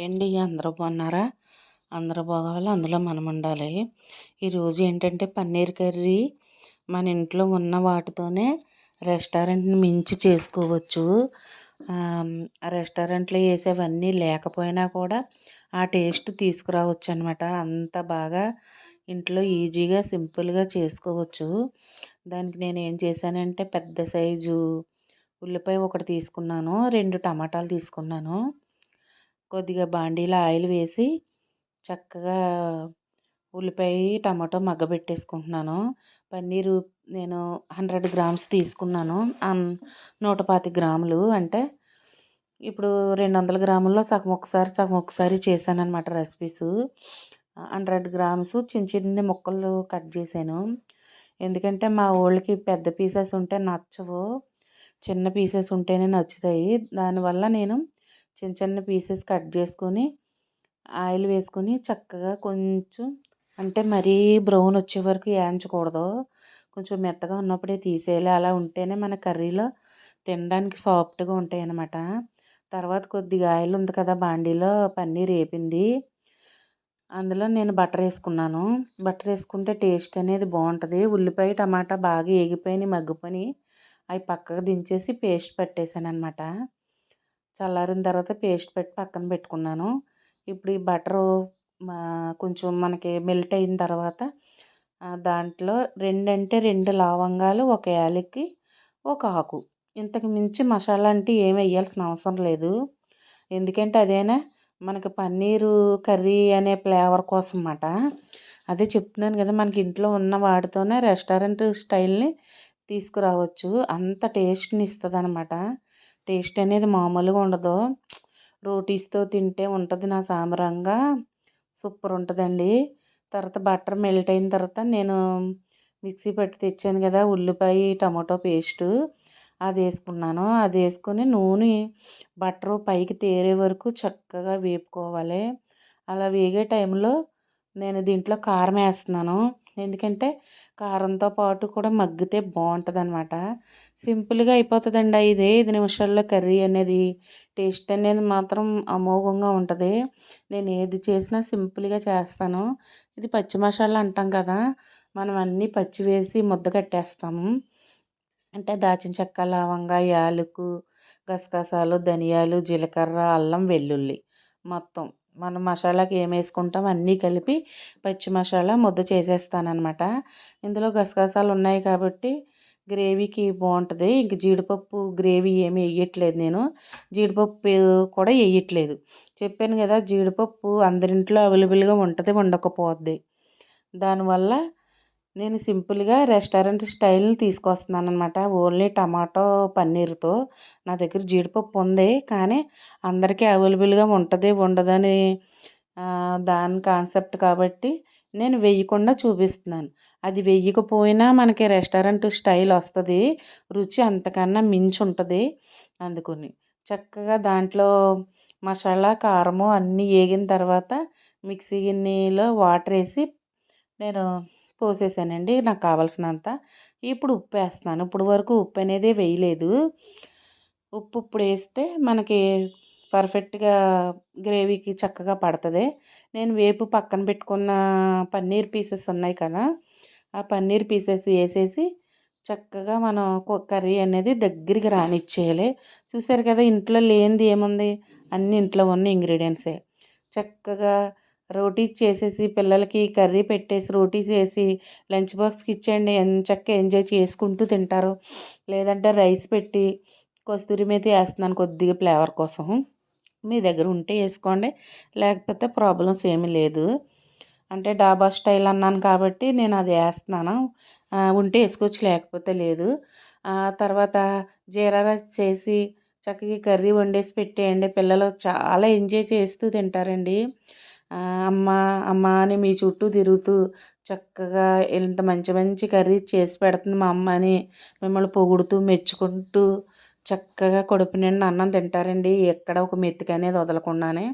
ఏంటి అందరూ బాగున్నారా? అందరూ బాగోవాలి? అందులో మనం ఉండాలి. ఈరోజు ఏంటంటే పన్నీర్ కర్రీ మన ఇంట్లో ఉన్న వాటితోనే రెస్టారెంట్ని మించి చేసుకోవచ్చు. ఆ రెస్టారెంట్లో వేసేవన్నీ లేకపోయినా కూడా ఆ టేస్ట్ తీసుకురావచ్చు అనమాట అంత బాగా ఇంట్లో ఈజీగా సింపుల్గా చేసుకోవచ్చు. దానికి నేను ఏం చేశానంటే పెద్ద సైజు ఉల్లిపాయ ఒకటి తీసుకున్నాను రెండు టమాటాలు తీసుకున్నాను. కొద్దిగా బాండీలో ఆయిల్ వేసి చక్కగా ఉల్లిపాయ టమాటో మగ్గబెట్టేసుకుంటున్నాను. పన్నీరు నేను హండ్రెడ్ గ్రామ్స్ తీసుకున్నాను. నూట పాతి గ్రాములు అంటే ఇప్పుడు రెండు వందల గ్రాముల్లో సగం ఒకసారి సగం ఒకసారి చేశానమాట రెసిపీస్. హండ్రెడ్ గ్రామ్స్ చిన్న చిన్న ముక్కలు కట్ చేశాను. ఎందుకంటే మా వాళ్ళకి పెద్ద పీసెస్ ఉంటే నచ్చవు. చిన్న పీసెస్ ఉంటేనే నచ్చుతాయి. దానివల్ల నేను చిన్న చిన్న పీసెస్ కట్ చేసుకొని ఆయిల్ వేసుకొని చక్కగా కొంచెం అంటే మరీ బ్రౌన్ వచ్చే వరకు వేయించకూడదు. కొంచెం మెత్తగా ఉన్నప్పుడే తీసేయాలి. అలా ఉంటేనే మన కర్రీలో తినడానికి సాఫ్ట్గా ఉంటాయి అన్నమాట తర్వాత కొద్దిగా ఆయిల్ ఉంది కదా బాండీలో పన్నీర్ వేపింది. అందులో నేను బటర్ వేసుకున్నాను. బటర్ వేసుకుంటే టేస్ట్ అనేది బాగుంటుంది. ఉల్లిపాయ టమాటా బాగా ఏగిపోయి మగ్గిపోయి అవి పక్కకు దించేసి పేస్ట్ పెట్టేశాను అనమాట చల్లారిన తర్వాత పేస్ట్ పెట్టి పక్కన పెట్టుకున్నాను. ఇప్పుడు ఈ బటరు కొంచెం మనకి మెల్ట్ అయిన తర్వాత దాంట్లో రెండంటే రెండు లవంగాలు ఒక యాలక్కి ఒక ఆకు. ఇంతకు మించి మసాలా అంటే ఏమి వేయాల్సిన అవసరం లేదు. ఎందుకంటే అదేనా మనకి పన్నీరు కర్రీ అనే ఫ్లేవర్ కోసం అన్నమాట అదే చెప్తున్నాను కదా మనకి ఇంట్లో ఉన్న వాటితోనే రెస్టారెంట్ స్టైల్ని తీసుకురావచ్చు. అంత టేస్ట్ని ఇస్తుంది అనమాట టేస్ట్ అనేది మామూలుగా ఉండదు. రోటీస్తో తింటే ఉంటుంది నా సాంబారంగా. సూపర్ ఉంటుందండి. తర్వాత బటర్ మెల్ట్ అయిన తర్వాత నేను మిక్సీ పెట్టి తెచ్చాను కదా ఉల్లిపాయ టమాటో పేస్టు. అది వేసుకున్నాను. అది వేసుకొని నూనె బట్టరు పైకి తేరే వరకు చక్కగా వేపుకోవాలి. అలా వేగే టైంలో నేను దీంట్లో కారం వేస్తున్నాను. ఎందుకంటే కారంతో పాటు కూడా మగ్గితే బాగుంటుంది అనమాట సింపుల్గా అయిపోతుందండి ఇది ఐదు నిమిషాల్లో కర్రీ అనేది. టేస్ట్ అనేది మాత్రం అమోఘంగా ఉంటుంది. నేను ఏది చేసినా సింపుల్గా చేస్తాను. ఇది పచ్చి మసాలా అంటాం కదా మనం అన్నీ పచ్చి వేసి ముద్ద కట్టేస్తాము అంటే దాచిన చెక్క లవంగా యాలకు గసగసాలు ధనియాలు జీలకర్ర అల్లం వెల్లుల్లి మొత్తం. మనం మసాలాకి ఏం వేసుకుంటాం అన్నీ కలిపి పచ్చి మసాలా ముద్ద చేసేస్తానమాట ఇందులో గసగసాలు ఉన్నాయి కాబట్టి గ్రేవీకి బాగుంటుంది. ఇంక జీడిపప్పు గ్రేవీ ఏమి వేయట్లేదు నేను. జీడిపప్పు కూడా వేయట్లేదు. చెప్పాను కదా జీడిపప్పు అందరింట్లో అవైలబుల్గా ఉంటుంది ఉండకపోద్ది దానివల్ల నేను సింపుల్గా రెస్టారెంట్ స్టైల్ని తీసుకొస్తున్నాను అనమాట ఓన్లీ టమాటో పన్నీర్తో. నా దగ్గర జీడిపప్పు ఉంది. కానీ అందరికీ అవైలబుల్గా ఉంటుంది ఉండదని దాని కాన్సెప్ట్ కాబట్టి నేను వేయకుండా చూపిస్తున్నాను. అది వేయకపోయినా మనకి రెస్టారెంట్ స్టైల్ వస్తుంది రుచి అంతకన్నా మించి ఉంటుంది అందుకుని. చక్కగా దాంట్లో మసాలా కారము అన్నీ వేగిన తర్వాత మిక్సీ గిన్నెలో వాటర్ వేసి నేను పోసేసానండి నాకు కావాల్సినంత. ఇప్పుడు ఉప్పు వేస్తున్నాను ఇప్పుడు వరకు ఉప్పు అనేది వేయలేదు. ఉప్పు ఇప్పుడు వేస్తే మనకి పర్ఫెక్ట్గా గ్రేవీకి చక్కగా పడుతుంది. నేను వేపు పక్కన పెట్టుకున్న పన్నీర్ పీసెస్ ఉన్నాయి కదా ఆ పన్నీర్ పీసెస్ వేసేసి చక్కగా మనం కర్రీ అనేది దగ్గరికి రానిచ్చేయాలి. చూసారు కదా ఇంట్లో లేనిది ఏముంది? అన్ని ఇంట్లో ఉన్న ఇంగ్రీడియంట్సే. చక్కగా రోటీస్ చేసేసి పిల్లలకి కర్రీ పెట్టేసి రోటీస్ వేసి లంచ్ బాక్స్కి ఇచ్చేయండి. చక్కగా ఎంజాయ్ చేసుకుంటూ తింటారు. లేదంటే రైస్ పెట్టి కస్తూరి మీద వేస్తున్నాను కొద్దిగా ఫ్లేవర్ కోసం. మీ దగ్గర ఉంటే వేసుకోండి. లేకపోతే ప్రాబ్లమ్స్ ఏమీ లేదు. అంటే డాబా స్టైల్ అన్నాను కాబట్టి నేను అది వేస్తున్నాను. ఉంటే వేసుకోవచ్చు లేకపోతే లేదు. తర్వాత జీరా రైస్ చేసి చక్కగా కర్రీ వండేసి పెట్టేయండి. పిల్లలు చాలా ఎంజాయ్ చేస్తూ తింటారండి. అమ్మ అమ్మ అని మీ చుట్టూ తిరుగుతూ చక్కగా ఇంత మంచి మంచి కర్రీ చేసి పెడుతుంది మా అమ్మ అని మిమ్మల్ని పొగుడుతూ మెచ్చుకుంటూ చక్కగా కడుపు నిండా అన్నం తింటారండి. ఎక్కడ ఒక మెత్తిక అనేది వదలకుండానే.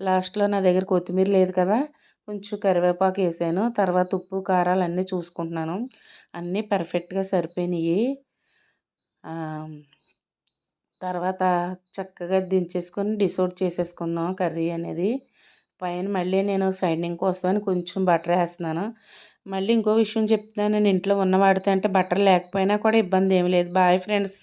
లాస్ట్లో నా దగ్గర కొత్తిమీర లేదు కదా కొంచెం కరివేపాకు వేసాను. తర్వాత ఉప్పు కారాలు అన్నీ చూసుకుంటున్నాను. అన్నీ పర్ఫెక్ట్గా సరిపోయినాయి. తర్వాత చక్కగా దించేసుకొని డిసోడ్ చేసేసుకుందాం కర్రీ అనేది. పైన మళ్ళీ నేను షైనింగ్ కోసమని కొంచెం బటర్ వేస్తున్నాను. మళ్ళీ ఇంకో విషయం చెప్తున్నాను. నేను ఇంట్లో ఉన్న వాడితే అంటే బటర్ లేకపోయినా కూడా ఇబ్బంది ఏమి లేదు. Bye friends.